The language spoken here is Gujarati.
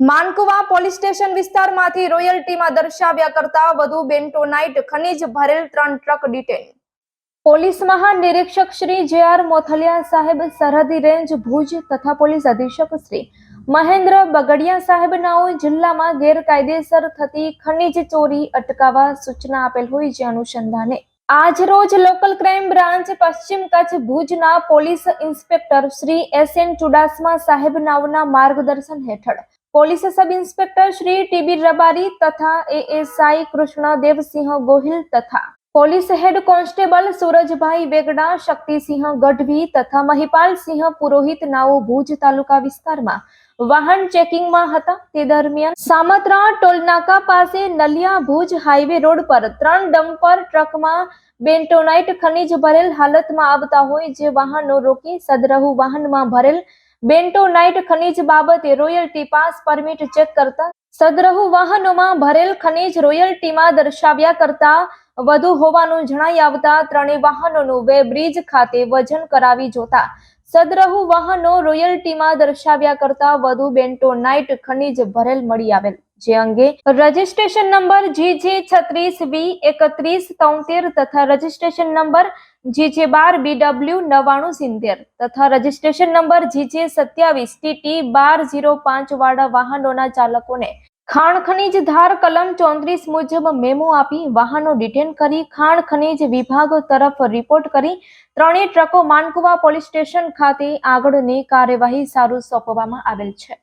માનકુવા પોલીસ સ્ટેશન વિસ્તારમાંથી રોયલ્ટીમાં દર્શાવ્યા કરતા વધુ બેન્ટોનાઇટ ખનીજ ભરેલ ત્રણ ટ્રક ડિટેન. પોલીસ મહાનિરીક્ષક શ્રી જે આર મોથલિયા સાહેબ સરહદી રેન્જ ભુજ તથા પોલીસ અધિક્ષક શ્રી મહેન્દ્ર બગડિયા સાહેબ નાઓ જિલ્લામાં ગેરકાયદેસર થતી ખનીજ ચોરી અટકાવવા સૂચના આપેલ હોય જે અનુસંધાને. આજ રોજ લોકલ ક્રાઇમ બ્રાન્ચ પશ્ચિમ કચ્છ ભુજના police inspector Shri S N Chudasama સાહેબ નાવના માર્ગદર્શન હેઠળ police sub inspector Shri TB Rabari તથા એએસઆઈ કૃષ્ણદેવસિંહ ગોહિલ તથા police head constable Surajbhai Vegda, Shaktisinh Gadhvi તથા મહિપાલસિંહ પુરોહિત નાઓ ભુજ તાલુકા વિસ્તારમાં વાહન ચેકિંગમાં હતા. તે દરમિયાન સામત્રા ટોલનાકા પાસે નલિયા ભુજ હાઈવે રોડ પર ત્રણ ડમ્પર ટ્રકમાં બેન્ટોનાઇટ ખનીજ ભરેલ હાલતમાં આવતા હોય, જે વાહનો રોકી સદરહુ વાહનમાં ભરેલ બેન્ટોનાઇટ ખનીજ બાબતે રોયલ્ટી પાસ પરમિટ ચેક કરતા, સદ્રહુ વાહનોમાં ભરેલ ખનીજ રોયલ્ટીમાં દર્શાવ્યા કરતા વધુ હોવાનું જણાઈ આવતા ત્રણેય વાહનોનું વે બ્રિજ ખાતે વજન કરાવી જોતા સદરહુ વાહનો રોયલ્ટીમાં દર્શાવ્યા કરતા વધુ બેન્ટોનાઇટ ખનીજ ભરેલ મળી આવેલ, જે અંગે રજિસ્ટ્રેશન નંબર જી જે છત્રીસ વી એકત્રીસ તોતેર તથા રજિસ્ટ્રેશન નંબર જી જે બાર બી ડબલ્યુ નવાણું સિત્તેર તથા રજિસ્ટ્રેશન નંબર જી જે સત્યાવીસ ટી બાર ઝીરો પાંચ વાળા વાહનોના ચાલકોને ખાણ ખનીજ ધાર કલમ ચોત્રીસ મુજબ મેમો આપી વાહનો ડિટેન કરી, ખાણ ખનીજ વિભાગ તરફ રિપોર્ટ કરી, ત્રણેય ટ્રકો માનકુવા પોલીસ સ્ટેશન ખાતે આગળની કાર્યવાહી સારું સોંપવામાં આવેલ છે.